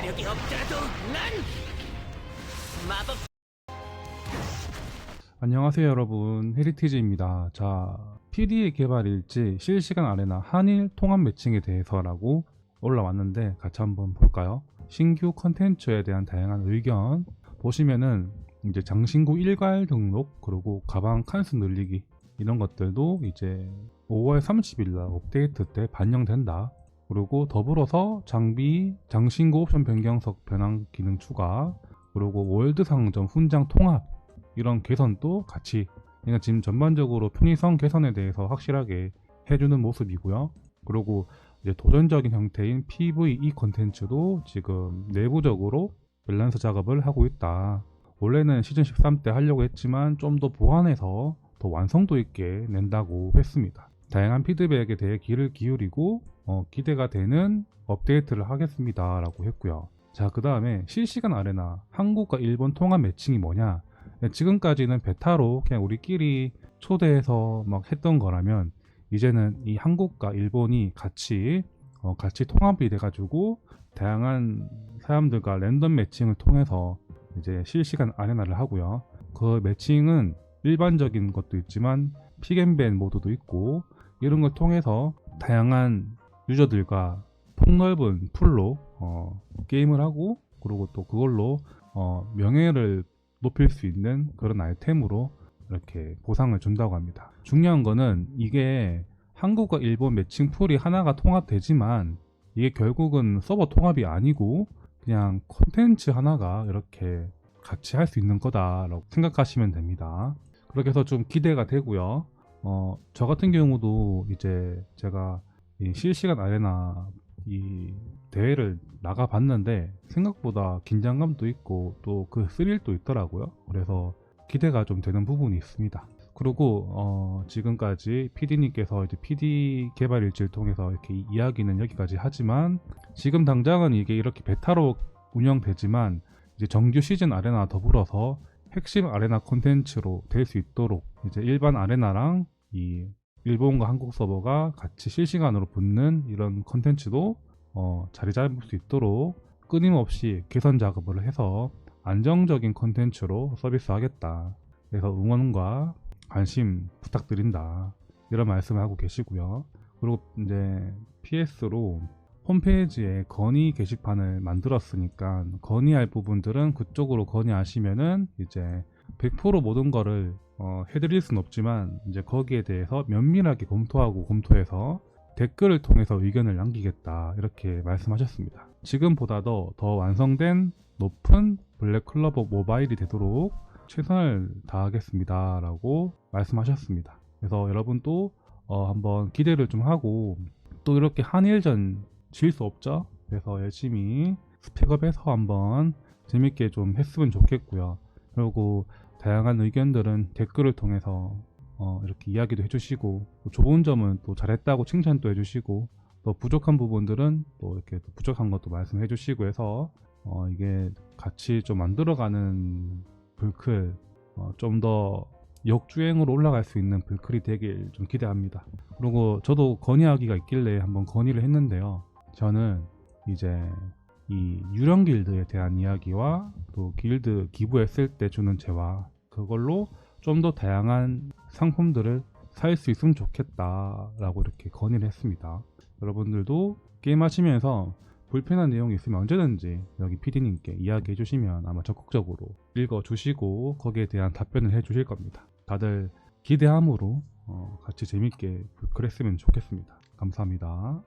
화력이 없더라도 난 마법 안녕하세요 여러분. 헤리티지입니다. 자 PD의 개발 일지 실시간 아레나 한일 통합 매칭에 대해서라고 올라왔는데 같이 한번 볼까요? 신규 컨텐츠에 대한 다양한 의견. 보시면은 이제 장신구 일괄 등록 그리고 가방 칸수 늘리기 이런 것들도 이제 5월 30일 날 업데이트 때 반영된다 그리고 더불어서 장비 장신구 옵션 변경석 변환 기능 추가 그리고 월드 상점 훈장 통합 이런 개선도 같이 그러니까 지금 전반적으로 편의성 개선에 대해서 확실하게 해주는 모습이고요. 그리고 이제 도전적인 형태인 PVE 컨텐츠도 지금 내부적으로 밸런스 작업을 하고 있다. 원래는 시즌 13 때 하려고 했지만 좀 더 보완해서 더 완성도 있게 낸다고 했습니다. 다양한 피드백에 대해 귀를 기울이고 어, 기대가 되는 업데이트를 하겠습니다. 라고 했고요. 자, 그 다음에 실시간 아레나 한국과 일본 통합 매칭이 뭐냐? 네, 지금까지는 베타로 그냥 우리끼리 초대해서 막 했던 거라면 이제는 이 한국과 일본이 같이 어, 같이 통합이 돼가지고 다양한 사람들과 랜덤 매칭을 통해서 이제 실시간 아레나를 하고요. 그 매칭은 일반적인 것도 있지만 픽앤밴 모드도 있고 이런 걸 통해서 다양한 유저들과 폭넓은 풀로 어, 게임을 하고 그리고 또 그걸로 어, 명예를 높일 수 있는 그런 아이템으로 이렇게 보상을 준다고 합니다. 중요한 거는 이게 한국과 일본 매칭 풀이 하나가 통합되지만 이게 결국은 서버 통합이 아니고 그냥 콘텐츠 하나가 이렇게 같이 할 수 있는 거다라고 생각하시면 됩니다. 그렇게 해서 좀 기대가 되고요. 어, 저 같은 경우도 이제 제가 이 실시간 아레나 이 대회를 나가 봤는데 생각보다 긴장감도 있고 또 그 스릴도 있더라고요. 그래서 기대가 좀 되는 부분이 있습니다. 그리고 어, 지금까지 PD님께서 이제 PD 개발 일지를 통해서 이렇게 이- 이야기는 여기까지 하지만 지금 당장은 이게 이렇게 베타로 운영되지만 이제 정규 시즌 아레나 더불어서 핵심 아레나 콘텐츠로 될 수 있도록 이제 일반 아레나랑 이 일본과 한국 서버가 같이 실시간으로 붙는 이런 콘텐츠도 어, 자리 잡을 수 있도록 끊임없이 개선 작업을 해서 안정적인 콘텐츠로 서비스하겠다. 그래서 응원과 관심 부탁드린다. 이런 말씀을 하고 계시고요. 그리고 이제 PS로 홈페이지에 건의 게시판을 만들었으니까 건의할 부분들은 그쪽으로 건의하시면은 이제 100% 모든 거를 어, 해드릴 순 없지만 이제 거기에 대해서 면밀하게 검토하고 검토해서 댓글을 통해서 의견을 남기겠다 이렇게 말씀하셨습니다. 지금보다도 더 완성된 높은 블랙 클러버 모바일이 되도록 최선을 다하겠습니다 라고 말씀하셨습니다. 그래서 여러분도 어, 한번 기대를 좀 하고 또 이렇게 한일전 질 수 없죠. 그래서 열심히 스펙업해서 한번 재밌게 좀 했으면 좋겠고요. 그리고 다양한 의견들은 댓글을 통해서 어, 이렇게 이야기도 해주시고 또 좋은 점은 또 잘했다고 칭찬도 해주시고 또 부족한 부분들은 또 이렇게 또 부족한 것도 말씀해 주시고 해서 어, 이게 같이 좀 만들어가는 불클 어, 좀더 역주행으로 올라갈 수 있는 불클이 되길 좀 기대합니다. 그리고 저도 건의하기가 있길래 한번 건의를 했는데요. 저는 이제 이 유령 길드에 대한 이야기와 또 길드 기부했을 때 주는 재화 그걸로 좀 더 다양한 상품들을 살 수 있으면 좋겠다라고 이렇게 건의를 했습니다. 여러분들도 게임 하시면서 불편한 내용이 있으면 언제든지 여기 PD님께 이야기해 주시면 아마 적극적으로 읽어 주시고 거기에 대한 답변을 해 주실 겁니다. 다들 기대함으로 어, 같이 재밌게 그랬으면 좋겠습니다. 감사합니다.